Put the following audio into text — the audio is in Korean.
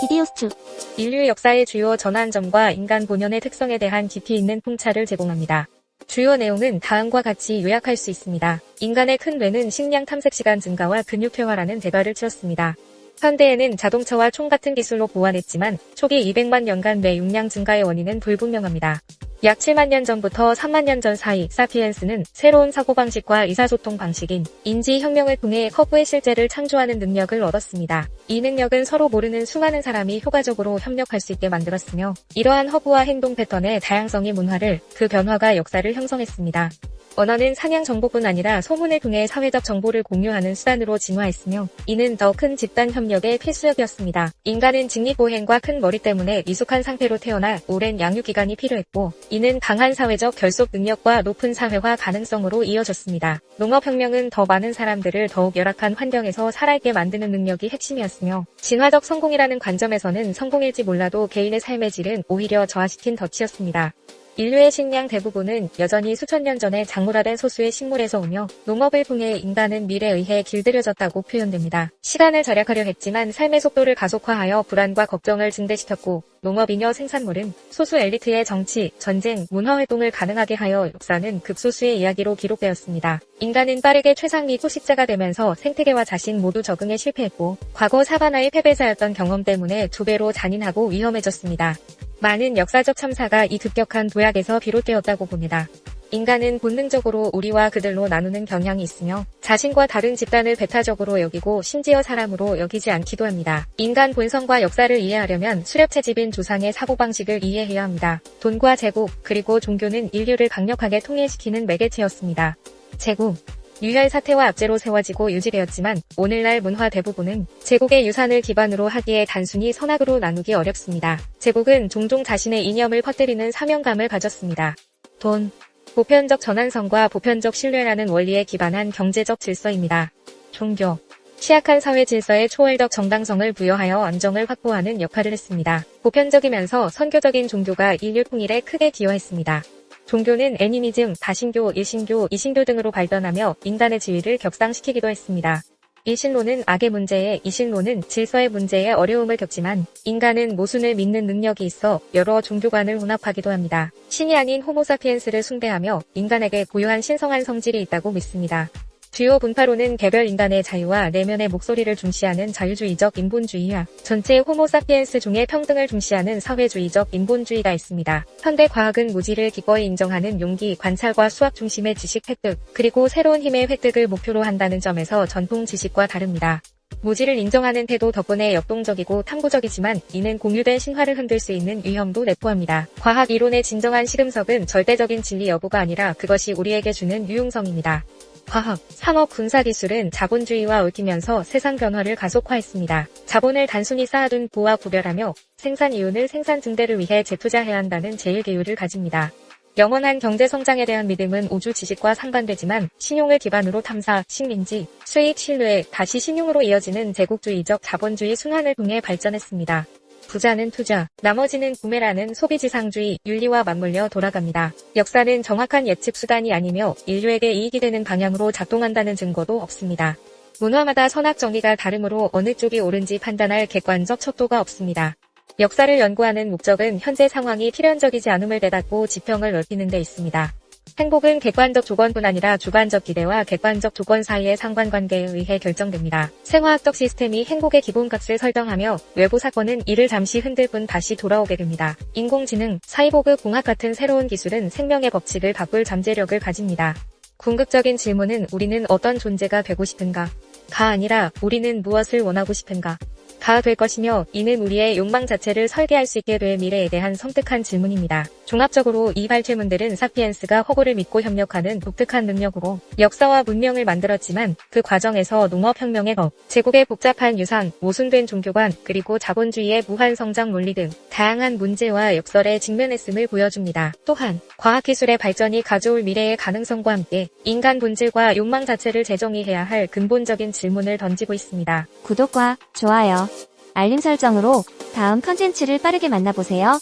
비디오스트 인류 역사의 주요 전환점과 인간 본연의 특성에 대한 깊이 있는 통찰을 제공합니다. 주요 내용은 다음과 같이 요약할 수 있습니다. 인간의 큰 뇌는 식량 탐색 시간 증가와 근육 퇴화라는 대가를 치렀습니다. 현대에는 자동차와 총 같은 기술로 보완했지만 초기 200만 년간 뇌 용량 증가의 원인은 불분명합니다. 약 7만 년 전부터 3만 년 전 사이 사피엔스는 새로운 사고방식과 의사소통 방식인 인지혁명을 통해 허브의 실제를 창조하는 능력을 얻었습니다. 이 능력은 서로 모르는 수많은 사람이 효과적으로 협력할 수 있게 만들었으며 이러한 허브와 행동 패턴의 다양성이 문화를 그 변화가 역사를 형성했습니다. 언어는 사냥 정보뿐 아니라 소문을 통해 사회적 정보를 공유하는 수단으로 진화했으며 이는 더 큰 집단 협력의 필수역이었습니다. 인간은 직립보행과 큰 머리 때문에 미숙한 상태로 태어나 오랜 양육 기간이 필요했고 이는 강한 사회적 결속 능력과 높은 사회화 가능성으로 이어졌습니다. 농업혁명은 더 많은 사람들을 더욱 열악한 환경에서 살아있게 만드는 능력이 핵심이었으며 진화적 성공이라는 관점에서는 성공일지 몰라도 개인의 삶의 질은 오히려 저하시킨 덫이었습니다. 인류의 식량 대부분은 여전히 수천 년 전에 작물화된 소수의 식물에서 오며 농업을 통해 인간은 밀에 의해 길들여졌다고 표현됩니다. 시간을 절약하려 했지만 삶의 속도를 가속화하여 불안과 걱정을 증대시켰고 농업이녀 생산물은 소수 엘리트의 정치, 전쟁, 문화 활동을 가능하게 하여 역사는 극소수의 이야기로 기록되었습니다. 인간은 빠르게 최상위 포식자가 되면서 생태계와 자신 모두 적응에 실패했고 과거 사바나의 패배자였던 경험 때문에 두 배로 잔인하고 위험해졌습니다. 많은 역사적 참사가 이 급격한 도약에서 비롯되었다고 봅니다. 인간은 본능적으로 우리와 그들로 나누는 경향이 있으며 자신과 다른 집단을 배타적으로 여기고 심지어 사람으로 여기지 않기도 합니다. 인간 본성과 역사를 이해하려면 수렵채집인 조상의 사고방식을 이해해야 합니다. 돈과 제국 그리고 종교는 인류를 강력하게 통일시키는 매개체였습니다. 제국 유혈 사태와 압제로 세워지고 유지되었지만 오늘날 문화 대부분은 제국의 유산을 기반으로 하기에 단순히 선악으로 나누기 어렵습니다. 제국은 종종 자신의 이념을 퍼뜨리는 사명감을 가졌습니다. 돈, 보편적 전환성과 보편적 신뢰라는 원리에 기반한 경제적 질서입니다. 종교, 취약한 사회 질서에 초월적 정당성을 부여하여 안정을 확보하는 역할을 했습니다. 보편적이면서 선교적인 종교가 인류 통일에 크게 기여했습니다. 종교는 애니미즘, 다신교, 일신교, 이신교 등으로 발전하며 인간의 지위를 격상시키기도 했습니다. 일신론은 악의 문제에 이신론은 질서의 문제에 어려움을 겪지만 인간은 모순을 믿는 능력이 있어 여러 종교관을 혼합하기도 합니다. 신이 아닌 호모사피엔스를 숭배하며 인간에게 고유한 신성한 성질이 있다고 믿습니다. 주요 분파로는 개별 인간의 자유와 내면의 목소리를 중시하는 자유주의적 인본주의와 전체 호모사피엔스 중의 평등을 중시하는 사회주의적 인본주의가 있습니다. 현대 과학은 무지를 기꺼이 인정하는 용기, 관찰과 수학 중심의 지식 획득, 그리고 새로운 힘의 획득을 목표로 한다는 점에서 전통 지식과 다릅니다. 무지를 인정하는 태도 덕분에 역동적이고 탐구적이지만 이는 공유된 신화를 흔들 수 있는 위험도 내포합니다. 과학 이론의 진정한 시금석은 절대적인 진리 여부가 아니라 그것이 우리에게 주는 유용성입니다. 과학, 산업, 군사기술은 자본주의와 얽히면서 세상 변화를 가속화했습니다. 자본을 단순히 쌓아둔 부와 구별하며 생산 이윤을 생산 증대를 위해 재투자해야 한다는 제일계율을 가집니다. 영원한 경제 성장에 대한 믿음은 우주 지식과 상반되지만 신용을 기반으로 탐사, 식민지, 수익, 신뢰, 다시 신용으로 이어지는 제국주의적 자본주의 순환을 통해 발전했습니다. 부자는 투자, 나머지는 구매라는 소비지상주의 윤리와 맞물려 돌아갑니다. 역사는 정확한 예측 수단이 아니며 인류에게 이익이 되는 방향으로 작동한다는 증거도 없습니다. 문화마다 선악 정의가 다르므로 어느 쪽이 옳은지 판단할 객관적 척도가 없습니다. 역사를 연구하는 목적은 현재 상황이 필연적이지 않음을 되닫고 지평을 넓히는 데 있습니다. 행복은 객관적 조건뿐 아니라 주관적 기대와 객관적 조건 사이의 상관관계에 의해 결정됩니다. 생화학적 시스템이 행복의 기본값을 설정하며 외부 사건은 이를 잠시 흔들 뿐 다시 돌아오게 됩니다. 인공지능, 사이보그 공학 같은 새로운 기술은 생명의 법칙을 바꿀 잠재력을 가집니다. 궁극적인 질문은 우리는 어떤 존재가 되고 싶은가? 가 아니라 우리는 무엇을 원하고 싶은가? 가 될 것이며 이는 우리의 욕망 자체를 설계할 수 있게 될 미래에 대한 섬뜩한 질문입니다. 종합적으로 이 발췌문들은 사피엔스가 허구를 믿고 협력하는 독특한 능력으로 역사와 문명을 만들었지만 그 과정에서 농업혁명의 법, 제국의 복잡한 유산, 모순된 종교관, 그리고 자본주의의 무한 성장 논리 등 다양한 문제와 역설에 직면했음을 보여줍니다. 또한 과학기술의 발전이 가져올 미래의 가능성과 함께 인간 본질과 욕망 자체를 재정의해야 할 근본적인 질문을 던지고 있습니다. 구독과 좋아요 알림 설정으로 다음 컨텐츠를 빠르게 만나보세요.